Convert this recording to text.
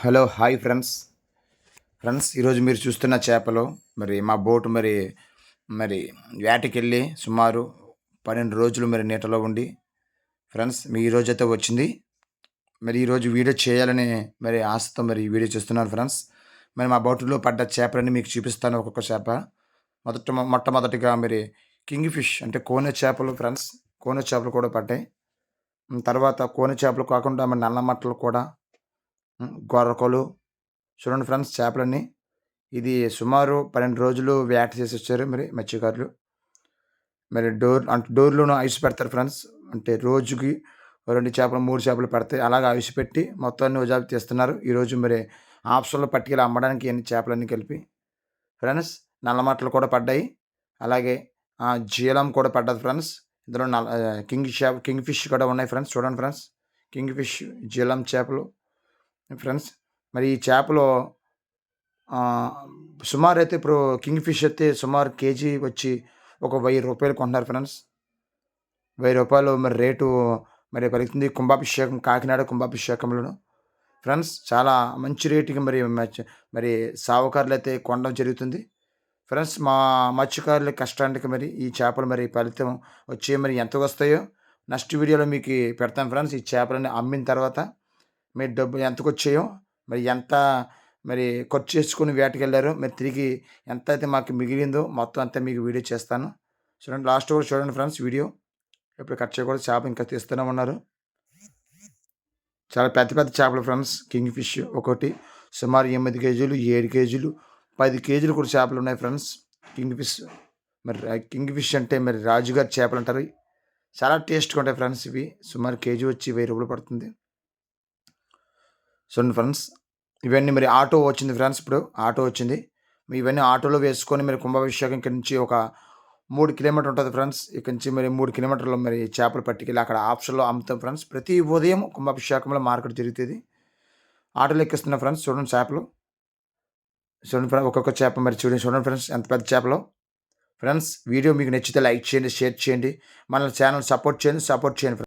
Hello hi friends. Friends ఈరోజు మీరు చూస్తున్న చేపలు మరి మా బోటు మరి మరి వేటకెళ్ళి సుమారు పన్నెండు రోజులు మరి నీటలో ఉండి ఫ్రెండ్స్ మీ ఈరోజు అయితే వచ్చింది. మరి ఈరోజు వీడియో చేయాలని మరి ఆశతో మరి వీడియో చేస్తున్నాను ఫ్రెండ్స్. మరి మా బోటులో పడ్డ చేపలన్నీ మీకు చూపిస్తాను ఒక్కొక్క చేప. మొదట మొట్టమొదటిగా మరి కింగ్ ఫిష్ అంటే కోనె చేపలు ఫ్రెండ్స్ కోనె చేపలు కూడా పడ్డాయి. తర్వాత కోనె చేపలు కాకుండా మరి నల్ల మట్టలు కూడా గొర్రకలు చూడండి ఫ్రెండ్స్ చేపలన్నీ. ఇది సుమారు పన్నెండు రోజులు వేట చేసి వచ్చారు మరి మత్స్యకారులు. మరి డోర్ అంటే డోర్లోనూ ఐస్ పెడతారు ఫ్రెండ్స్. అంటే రోజుకి రెండు చేపలు మూడు చేపలు పెడతాయి. అలాగే ఐస్ పెట్టి మొత్తాన్ని ఉజాబి తీస్తున్నారు. ఈరోజు మరి ఆప్షన్లో పట్టుకెళ్ళి అమ్మడానికి ఎన్ని చేపలన్నీ కలిపి ఫ్రెండ్స్ నల్లమట్టలు కూడా పడ్డాయి. అలాగే జీలం కూడా పడ్డది ఫ్రెండ్స్. ఇందులో నల్ల కింగ్ చేప కింగ్ ఫిష్ కూడా ఉన్నాయి ఫ్రెండ్స్. చూడండి ఫ్రెండ్స్ కింగ్ ఫిష్ జీలం చేపలు. ఫ్రెండ్స్ మరి ఈ చేపలో సుమారు అయితే ఇప్పుడు కింగ్ ఫిష్ అయితే సుమారు కేజీ వచ్చి ఒక వెయ్యి రూపాయలు కొంటున్నారు ఫ్రెండ్స్. వెయ్యి రూపాయలు మరి రేటు మరి పలుకుతుంది కుంభాభిషేకం కాకినాడ కుంభాభిషేకంలో ఫ్రెండ్స్ చాలా మంచి రేటుకి మరి మరి సావుకారులు అయితే కొనడం జరుగుతుంది. ఫ్రెండ్స్ మా మత్స్యకారుల కష్టానికి మరి ఈ చేపలు మరి ఫలితం వచ్చి మరి ఎంత వస్తాయో నెక్స్ట్ వీడియోలో మీకు పెడతాను ఫ్రెండ్స్. ఈ చేపలని అమ్మిన తర్వాత మీరు డబ్బు ఎంతకు వచ్చాయో మరి ఎంత మరి ఖర్చు చేసుకుని వేటకెళ్ళారో మరి తిరిగి ఎంత అయితే మాకు మిగిలిందో మొత్తం అంతా మీకు వీడియో చేస్తాను. చూడండి లాస్ట్ కూడా చూడండి ఫ్రెండ్స్ వీడియో. ఇప్పుడు కట్ చేయకూడదు చేప ఇంకా తీస్తూనే ఉన్నారు. చాలా పెద్ద పెద్ద చేపలు ఫ్రెండ్స్ కింగ్ ఫిష్ ఒకటి సుమారు ఎనిమిది కేజీలు ఏడు కేజీలు పది కేజీలు కూడా చేపలు ఉన్నాయి ఫ్రెండ్స్ కింగ్ ఫిష్. మరి కింగ్ ఫిష్ అంటే మరి రాజుగారి చేపలు అంటారు చాలా టేస్ట్గా ఉంటాయి ఫ్రెండ్స్ ఇవి. సుమారు కేజీ వచ్చి వెయ్యి రూపాయలు పడుతుంది. చూడండి ఫ్రెండ్స్ ఇవన్నీ మరి ఆటో వచ్చింది ఫ్రెండ్స్ ఇప్పుడు ఆటో వచ్చింది. ఇవన్నీ ఆటోలో వేసుకొని మరి కుంభాభిషేకం ఇక్కడి నుంచి ఒక మూడు కిలోమీటర్ ఉంటుంది ఫ్రెండ్స్. ఇక్కడి నుంచి మరి మూడు కిలోమీటర్లు మరి చేపలు పట్టుకెళ్ళి అక్కడ ఆప్షన్లో అమ్ముతాం ఫ్రెండ్స్. ప్రతి ఉదయం కుంభాభిషేకంలో మార్కెట్ జరుగుతుంది ఆటోలో ఎక్కిస్తున్న ఫ్రెండ్స్ చూడండి చేపలు. చూడండి ఫ్రెండ్స్ ఒక్కొక్క చేప మరి చూడండి చూడండి ఫ్రెండ్స్ ఎంత పెద్ద చేపలో. ఫ్రెండ్స్ వీడియో మీకు నచ్చితే లైక్ చేయండి షేర్ చేయండి. మన ఛానల్ సపోర్ట్ చేయండి సపోర్ట్ చేయండి